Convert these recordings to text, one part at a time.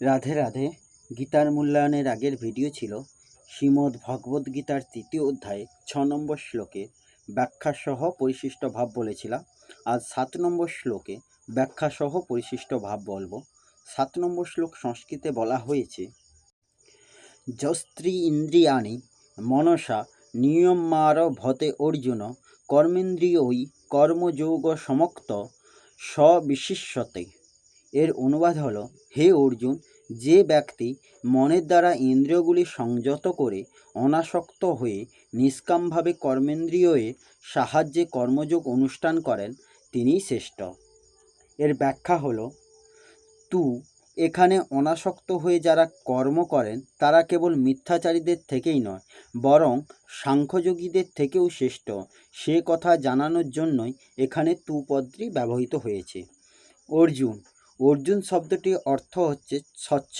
রাধে রাধে। গীতার মূল্যায়নের আগের ভিডিও ছিল শ্রীমদ্ ভগবদ্ গীতার তৃতীয় অধ্যায়ে ছ নম্বর শ্লোকে ব্যাখ্যাসহ পরিশিষ্ট ভাব বলেছিলাম। আজ সাত নম্বর শ্লোকে ব্যাখ্যাসহ পরিশিষ্ট ভাব বলব। সাত নম্বর শ্লোক সংস্কৃতে বলা হয়েছে, যস্ত্রী ইন্দ্রিয়াণি মনসা নিয়মার ভতে অর্জুন কর্মেন্দ্রিয়ই কর্মযোগ সমক্ত স্ববিশিষ্যতে। এর অনুবাদ হল, হে অর্জুন, যে ব্যক্তি মনের দ্বারা ইন্দ্রিয়গুলি সংযত করে অনাসক্ত হয়ে নিষ্কামভাবে কর্মেন্দ্রিয়ের সাহায্যে কর্মযোগ অনুষ্ঠান করেন, তিনিই শ্রেষ্ঠ। এর ব্যাখ্যা হল, তু এখানে অনাসক্ত হয়ে যারা কর্ম করেন, তারা কেবল মিথ্যাচারীদের থেকেই নয়, বরং সাংখ্যযোগীদের থেকেও শ্রেষ্ঠ। সে কথা জানানোর জন্যই এখানে তু ব্যবহৃত হয়েছে। অর্জুন অর্জুন শব্দটির অর্থ হচ্ছে স্বচ্ছ।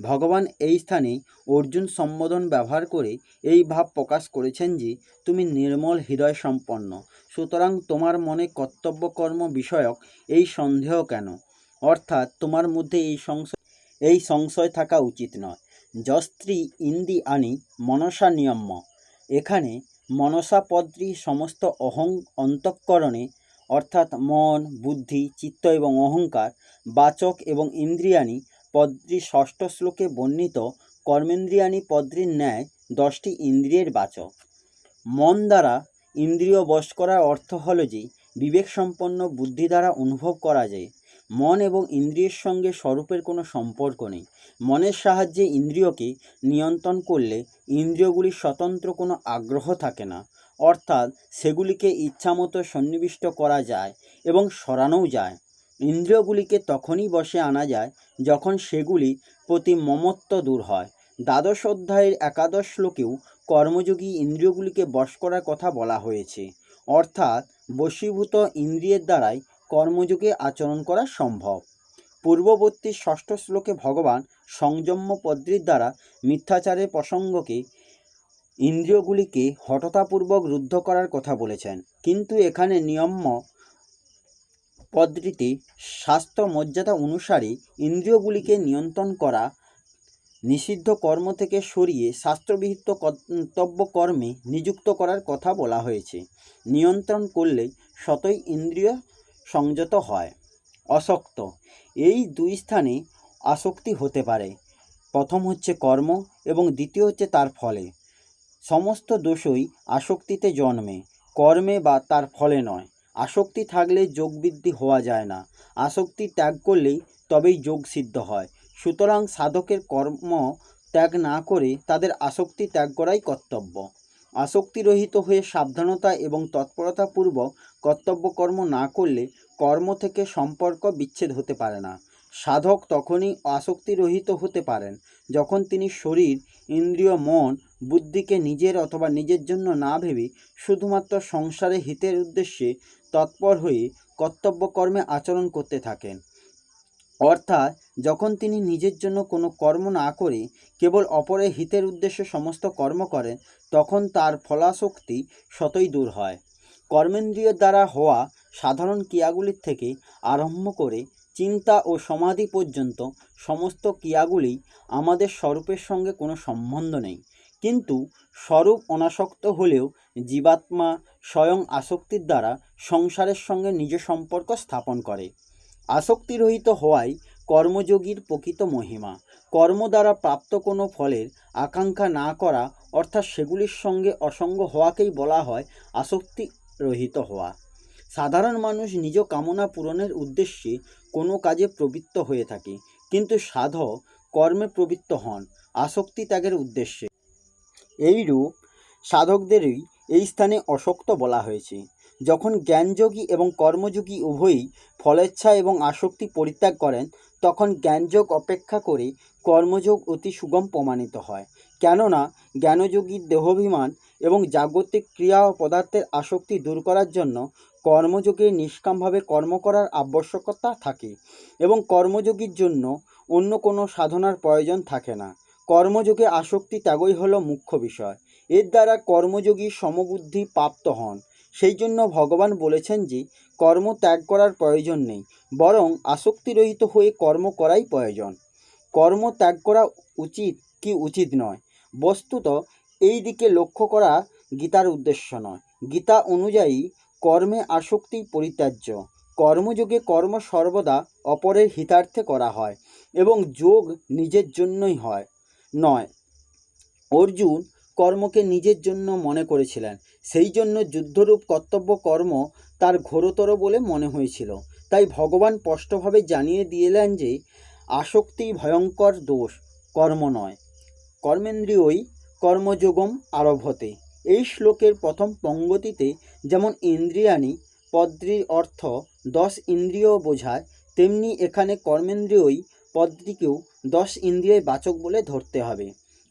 ভগবান এই স্থানে অর্জুন সম্বোধন ব্যবহার করে এই ভাব প্রকাশ করেছেন যে, তুমি নির্মল হৃদয় সম্পন্ন। সুতরাং তোমার মনে কর্তব্য কর্ম বিষয়ক এই সন্দেহ কেন? অর্থাৎ তোমার মধ্যে এই সংশয় এই সংশয় থাকা উচিত নয়। যস্ত্রী ইন্দি আনি মনসা নিয়ম্য। এখানে মনসা পদটি সমস্ত অহং অন্তঃকরণে অর্থাৎ মন, বুদ্ধি, চিত্ত এবং অহংকার, বাচক এবং ইন্দ্রিয়াণী পদ্রি ষষ্ঠ শ্লোকে বর্ণিত, কর্মেন্দ্রিয়াণী পদ্রির ন্যায় দশটি ইন্দ্রিয়ের বাচক। মন দ্বারা ইন্দ্রিয় বশ করার অর্থ হলো যে বিবেক সম্পন্ন বুদ্ধি দ্বারা অনুভব করা যায় মন এবং ইন্দ্রিয়ের সঙ্গে স্বরূপের কোনো সম্পর্ক নেই। মনের সাহায্যে ইন্দ্রিয়কে নিয়ন্ত্রণ করলে ইন্দ্রিয়গুলির স্বতন্ত্র কোনো আগ্রহ থাকে না। অর্থাৎ সেগুলিকে ইচ্ছামতো সন্নিবিষ্ট করা যায় এবং সরানোও যায়। ইন্দ্রিয়গুলিকে তখনই বসে আনা যায় যখন সেগুলি প্রতি মমত্ব দূর হয়। দ্বাদশ অধ্যায়ের একাদশ শ্লোকেও কর্মযোগী ইন্দ্রিয়গুলিকে বশ করার কথা বলা হয়েছে। অর্থাৎ বশীভূত ইন্দ্রিয়ের দ্বারাই কর্মযোগে আচরণ করা সম্ভব। পূর্ববর্তী ষষ্ঠ শ্লোকে ভগবান সংযম্য পদ্রির দ্বারা মিথ্যাচারের প্রসঙ্গকে ইন্দ্রিয়গুলিকে হঠতাপূর্বক রুদ্ধ করার কথা বলেছেন। কিন্তু এখানে নিয়ম্য পদ্ধতিতে স্বাস্থ্য মর্যাদা অনুসারে ইন্দ্রিয়গুলিকে নিয়ন্ত্রণ করা নিষিদ্ধ কর্ম থেকে সরিয়ে শাস্ত্রবিহিত কর্তব্য কর্মে নিযুক্ত করার কথা বলা হয়েছে। নিয়ন্ত্রণ করলে শতই ইন্দ্রিয় সংযত হয়। অশক্ত এই দুই স্থানে আসক্তি হতে পারে। প্রথম হচ্ছে কর্ম এবং দ্বিতীয় হচ্ছে তার ফলে। সমস্ত দোষই আসক্তিতে জন্মে, কর্মে বা তার ফলে নয়। আসক্তি থাকলে যোগবৃদ্ধি হওয়া যায় না। আসক্তি ত্যাগ করলেই তবেই যোগ সিদ্ধ হয়। সুতরাং সাধকের কর্ম ত্যাগ না করে তাদের আসক্তি ত্যাগ করাই কর্তব্য। আসক্তিরহিত হয়ে সাবধানতা এবং তৎপরতাপূর্বক কর্তব্য কর্ম না করলে কর্ম থেকে সম্পর্ক বিচ্ছেদ হতে পারে না। সাধক তখনই আসক্তিরহিত হতে পারেন, যখন তিনি শরীর, ইন্দ্রিয়, মন, বুদ্ধিকে নিজের অথবা নিজের জন্য না ভেবে শুধুমাত্র সংসারে হিতের উদ্দেশ্যে তৎপর হয়ে কর্তব্য কর্মে আচরণ করতে থাকেন। অর্থাৎ যখন তিনি নিজের জন্য কোনো কর্ম না করে কেবল অপরের হিতের উদ্দেশ্যে সমস্ত কর্ম করেন, তখন তার ফলাশক্তি শতই দূর হয়। কর্মেন্দ্রিয় দ্বারা হওয়া সাধারণ ক্রিয়াগুলির থেকে আরম্ভ করে চিন্তা ও সমাধি পর্যন্ত সমস্ত ক্রিয়াগুলি আমাদের স্বরূপের সঙ্গে কোনো সম্বন্ধ নেই। কিন্তু স্বরূপ অনাসক্ত হলেও জীবাত্মা স্বয়ং আসক্তির দ্বারা সংসারের সঙ্গে নিজ সম্পর্ক স্থাপন করে। আসক্তিরহিত হওয়াই কর্মযোগীর প্রকৃত মহিমা। কর্ম দ্বারা প্রাপ্ত কোনো ফলের আকাঙ্ক্ষা না করা অর্থাৎ সেগুলির সঙ্গে অসঙ্গ হওয়াকেই বলা হয় আসক্তি রহিত হওয়া। সাধারণ মানুষ নিজ কামনা পূরণের উদ্দেশ্যে কোনো কাজে প্রবৃত্ত হয়ে থাকে, কিন্তু সাধক কর্মে প্রবৃত্ত হন, আসক্তি ত্যাগের উদ্দেশ্যে। এইরূপ সাধকদেরই এই স্থানে অশক্ত বলা হয়েছে। যখন জ্ঞানযোগী এবং কর্মযোগী উভয়ই ফলেচ্ছা এবং আসক্তি পরিত্যাগ করেন, তখন জ্ঞানযোগ অপেক্ষা করে কর্মযোগ অতি সুগম প্রমাণিত হয়। কেননা জ্ঞানযোগীর দেহাভিমান এবং জাগতিক ক্রিয়া ও পদার্থের আসক্তি দূর করার জন্য কর্মযোগে নিষ্কামভাবে কর্ম করার আবশ্যকতা থাকে এবং কর্মযোগীর জন্য অন্য কোনো সাধনার প্রয়োজন থাকে না। কর্মযোগে আসক্তি ত্যাগই হলো মুখ্য বিষয়। এর দ্বারা কর্মযোগী সমবুদ্ধি প্রাপ্ত হন। সেই জন্য ভগবান বলেছেন যে, কর্ম ত্যাগ করার প্রয়োজন নেই, বরং আসক্তিরহিত হয়ে কর্ম করাই প্রয়োজন। কর্ম ত্যাগ করা উচিত কি উচিত নয়? বস্তুত এই দিকে লক্ষ্য করা গীতার উদ্দেশ্য নয়। গীতা অনুযায়ী কর্মে আসক্তি পরিত্যাজ্য। কর্মযোগে কর্ম সর্বদা অপরের হিতার্থে করা হয় এবং যোগ নিজের জন্যই হয়। নয়, অর্জুন কর্মকে নিজের জন্য মনে করেছিলেন। সেই জন্য যুদ্ধরূপ কর্তব্য কর্ম তার ঘোরতর বলে মনে হয়েছিল। তাই ভগবান স্পষ্টভাবে জানিয়ে দিলেন যে, আসক্তি ভয়ঙ্কর দোষ, কর্ম নয়। কর্মেন্দ্রিয়ই কর্মযোগম আরভতে। এই শ্লোকের প্রথম পঙ্গতিতে যেমন ইন্দ্রিয়ানি পদ্রির অর্থ দশ ইন্দ্রিয় বোঝায়, তেমনি এখানে কর্মেন্দ্রিয়ই পদ্রিকেও দশ ইন্দ্রিয়ের বাচক বলে ধরতে হবে।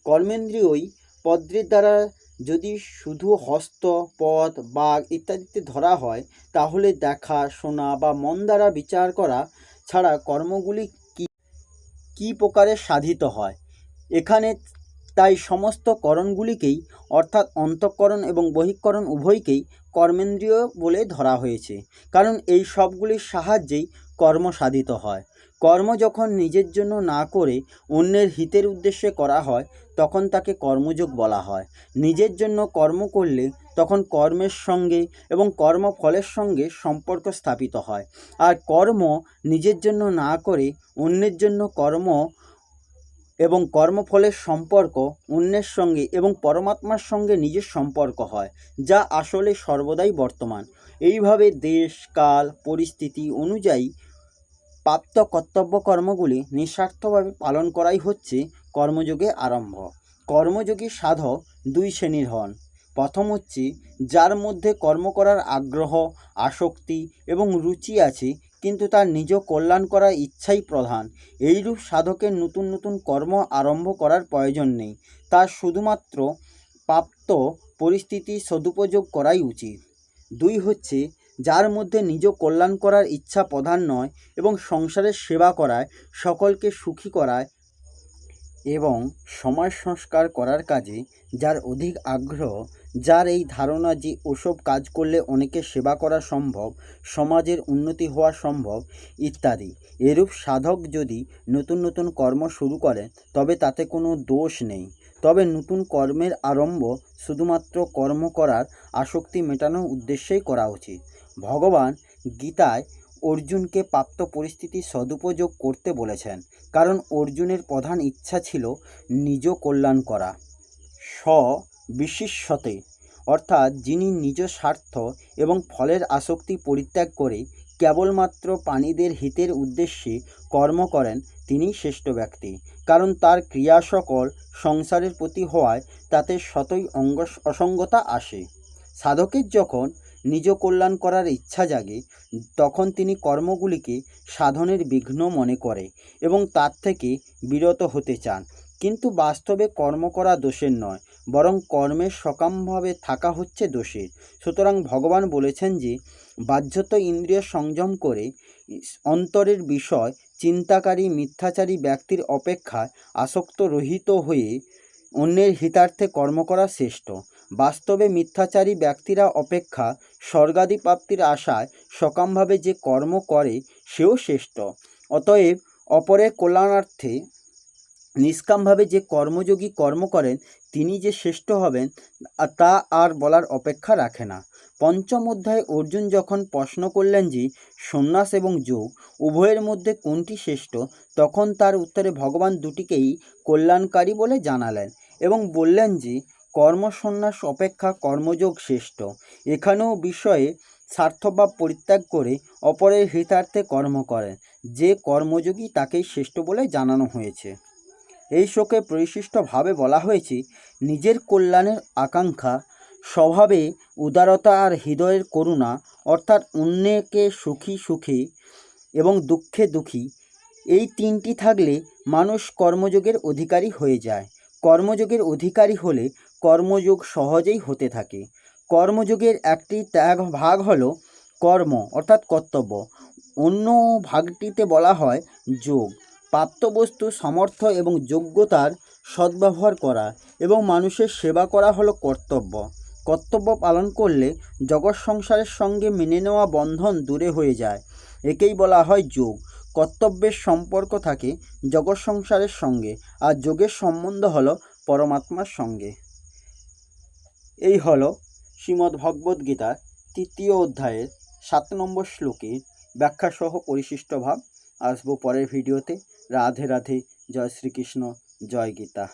কর্মেন্দ্রিয়ই পদ্রির দ্বারা যদি শুধু হস্ত, পদ, বাঘ ইত্যাদিতে ধরা হয়, তাহলে দেখা, শোনা বা মন দ্বারা বিচার করা ছাড়া কর্মগুলি কি, কী প্রকারে সাধিত হয়? এখানে তাই সমস্ত করণগুলিকেই, অর্থাৎ অন্তঃকরণ এবং বহিঃকরণ উভয়কেই কর্মেন্দ্রীয় বলে ধরা হয়েছে। কারণ এই সবগুলির সাহায্যেই কর্ম সাধিত হয়। কর্ম যখন নিজের জন্য না করে অন্যের হিতের উদ্দেশ্যে করা হয়, তখন তাকে কর্মযোগ বলা হয়। নিজের জন্য কর্ম করলে তখন কর্মের সঙ্গে এবং কর্মফলের সঙ্গে সম্পর্ক স্থাপিত হয়। আর কর্ম নিজের জন্য না করে অন্যের জন্য কর্ম এবং কর্মফলের সম্পর্ক অন্যের সঙ্গে এবং পরমাত্মার সঙ্গে নিজের সম্পর্ক হয়, যা আসলে সর্বদাই বর্তমান। এইভাবে দেশ, কাল, পরিস্থিতি অনুযায়ী প্রাপ্ত কর্তব্য কর্মগুলি নিঃস্বার্থভাবে পালন করাই হচ্ছে কর্মযোগে আরম্ভ। কর্মযোগী সাধক দুই শ্রেণির হন। প্রথম হচ্ছে, যার মধ্যে কর্ম করার আগ্রহ, আসক্তি এবং রুচি আছে কিন্তু তার নিজ কল্যাণ করার ইচ্ছাই প্রধান। এইরূপ সাধকের নতুন নতুন কর্ম আরম্ভ করার প্রয়োজন নেই। তার শুধুমাত্র প্রাপ্ত পরিস্থিতি সদুপযোগ করাই উচিত। দুই হচ্ছে, যার মধ্যে নিজ কল্যাণ করার ইচ্ছা প্রধান নয় এবং সংসারের সেবা করায়, সকলকে সুখী করায় এবং সমাজ সংস্কার করার কাজে যার অধিক আগ্রহ যার এই ধারণা যে ওসব কাজ করলে অনেকের সেবা করা সম্ভব, সমাজের উন্নতি হওয়া সম্ভব, ইত্যাদি। এরূপ সাধক যদি নতুন নতুন কর্ম শুরু করেন তবে তাতে কোনো দোষ নেই। তবে নতুন কর্মের আরম্ভ শুধুমাত্র কর্ম করার আসক্তি মেটানোর উদ্দেশ্যেই করা উচিত। ভগবান গীতায় অর্জুনকে প্রাপ্ত পরিস্থিতি সদুপযোগ করতে বলেছেন, কারণ অর্জুনের প্রধান ইচ্ছা ছিল নিজ কল্যাণ করা। স্ব বিশিষ্যতে, অর্থাৎ যিনি নিজ স্বার্থ এবং ফলের আসক্তি পরিত্যাগ করে কেবলমাত্র প্রাণীদের হিতের উদ্দেশ্যে কর্ম করেন, তিনি শ্রেষ্ঠ ব্যক্তি। কারণ তার ক্রিয়া সকল সংসারের প্রতি হওয়ায় তাতে শতই অঙ্গ অসঙ্গতা আসে। সাধকের যখন নিজ কল্যাণ করার ইচ্ছা জাগে, তখন তিনি কর্মগুলিকে সাধনের বিঘ্ন মনে করে এবং তার থেকে বিরত হতে চান। কিন্তু বাস্তবে কর্ম করা দোষের নয়। বরং কর্মের সকামভাবে থাকা হচ্ছে দোষের। সুতরাং ভগবান বলেছেন যে বাহ্যত ইন্দ্রিয় সংযম করে অন্তরের বিষয় চিন্তাকারী মিথ্যাচারী ব্যক্তির অপেক্ষায় আসক্ত রহিত হয়ে অন্যের হিতার্থে কর্ম করা শ্রেষ্ঠ। বাস্তবে মিথ্যাচারী ব্যক্তিরা অপেক্ষা স্বর্গাদি প্রাপ্তির আশায় সকামভাবে যে কর্ম করে, সেও শ্রেষ্ঠ। অতএব অপরের কল্যাণার্থে নিষ্কামভাবে যে কর্মযোগী কর্ম করেন, তিনি যে শ্রেষ্ঠ হবেন, তা আর বলার অপেক্ষা রাখে না। পঞ্চম অধ্যায়ে অর্জুন যখন প্রশ্ন করলেন যে, সন্ন্যাস এবং যোগ, উভয়ের মধ্যে কোনটি শ্রেষ্ঠ? তখন তার উত্তরে ভগবান দুটিকেই কল্যাণকারী বলে জানালেন এবং বললেন যে কর্মসন্ন্যাস অপেক্ষা কর্মযোগ শ্রেষ্ঠ। এখানেও বিষয়ে স্বার্থভাব পরিত্যাগ করে অপরের হিতার্থে কর্ম করেন। যে কর্মযোগী তাকেই শ্রেষ্ঠ বলে জানানো হয়েছে। এই শোকে পরিশিষ্টভাবে বলা হয়েছে, নিজের কল্যাণের আকাঙ্ক্ষা, স্বভাবে উদারতা আর হৃদয়ের করুণা, অর্থাৎ অন্যকে সুখী সুখী এবং দুঃখে দুঃখী, এই তিনটি থাকলে মানুষ কর্মযোগের অধিকারী হয়ে যায়। কর্মযোগের অধিকারী হলে কর্মযোগ সহজেই হতে থাকে। কর্মযোগের একটি ত্যাগ ভাগ হলো কর্ম, অর্থাৎ কর্তব্য। অন্য ভাগটিতে বলা হয় যোগ। প্রাপ্তবস্তু, সামর্থ্য এবং যোগ্যতার সদ্ব্যবহার করা এবং মানুষের সেবা করা হলো কর্তব্য। কর্তব্য পালন করলে জগৎ সংসারের সঙ্গে মেনে নেওয়া বন্ধন দূরে হয়ে যায়। একেই বলা হয় যোগ। কর্তব্যের সম্পর্ক থাকে জগৎ সংসারের সঙ্গে আর যোগের সম্বন্ধ হলো পরমাত্মার সঙ্গে। এই হলো শ্রীমদ্ তৃতীয় অধ্যায়ের সাত নম্বর শ্লোকে ব্যাখ্যাসহ পরিশিষ্ট ভাব। আসব পরের ভিডিওতে। রাধে রাধে জয় শ্রীকৃষ্ণ জয় গীতা